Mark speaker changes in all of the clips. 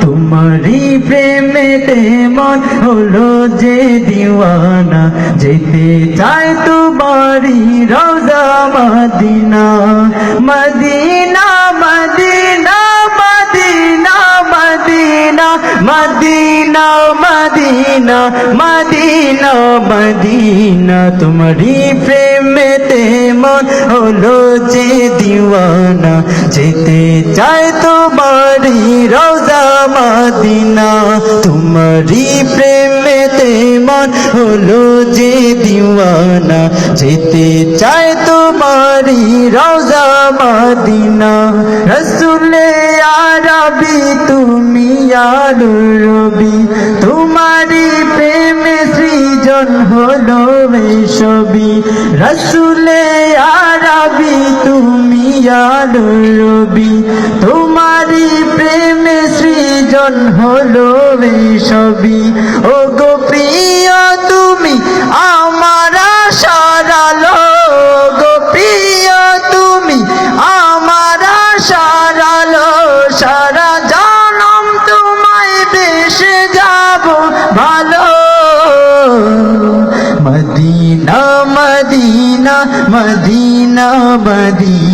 Speaker 1: তোমারই প্রেমেতে মন হলো যে দিওয়ানা। যেতে চাই তোমারই রোজা Medina. Medina Medina Medina Medina Medina Medina Medina Medina. তোমারই প্রেমেতে মন হলো যে দিওয়ানা, যেতে চাই তোমারই রোজা মদিনা। তোমারই প্রেমেতে মন হলো যে দিওয়ানা, যেতে চাই তোমারই রোজা মদিনা। রসুলে আরবি, তুমি আলুর রবি। তোমারই প্রেমে সৃজন হলো ছবি। রসুলে আরবি, তুমি রবি, তোমারই প্রেমে সৃজন হলো ছবি ও গো প্রিয়, তুমি আমার সারালো গো প্রিয়, তুমি আমার সারালো সারা জনম তোমায় বেশে যাব ভালো। Medina Medina Medina Medina.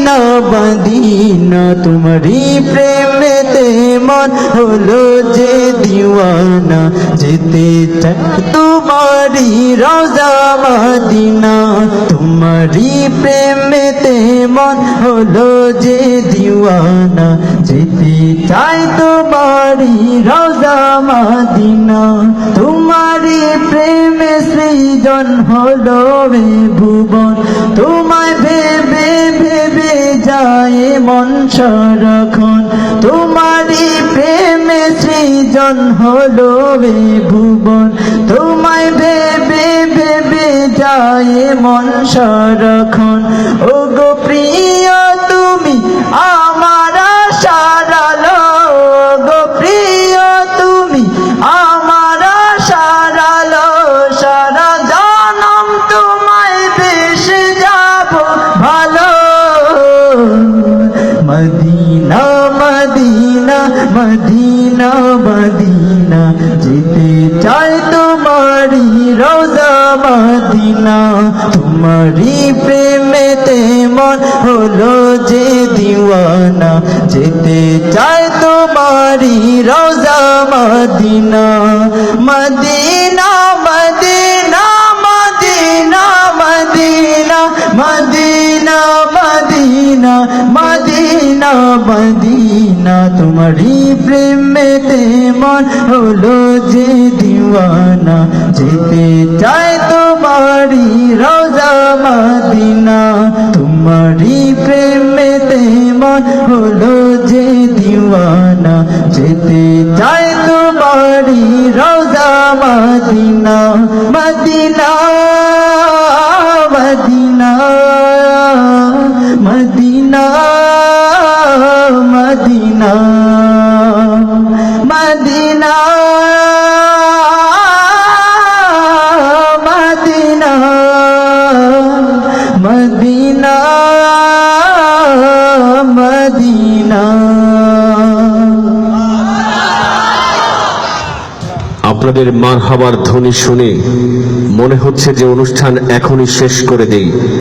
Speaker 1: Medina তোমারি প্রেমেতে মন হলো যে দিওয়ানা। যেতে চাই তোমারি রোজা মদিনা, তোমারই প্রেমেতে মন হলো যে দিওয়ানা। যেতে চাই তোমারি রোজা মদিনা, তোমারি প্রেমে সৃজন হলো রে ভুবন। তোমায় ভেবে ভেবে যায় মন সারাক্ষণ। তোমারি প্রেমে সৃজন হলো রে ভুবন। তোমায় ভেবে ভেবে যায় মন সারাক্ষণ। ও গো যেতে চাই তোমারি রোজা মাদিনা। তোমারি প্রেমেতে মন হলো যে দিওয়ানা। যেতে চাই তোমারি রোজা Medina. Medina Medina Medina Medina তোমারি প্রেমেতে মন হলো যে দিওয়ানা। যেতে চাই তোমারি রোজা মদিনা তোমারি প্রেমেতে মন হলো যে দিওয়ানা। যেতে চাই তোমারি রোজা Medina Medina Medina. Medina Medina Medina Medina.
Speaker 2: আপনাদের মার হবার ধ্বনি শুনে মনে হচ্ছে যে অনুষ্ঠান এখনই শেষ করে দেই।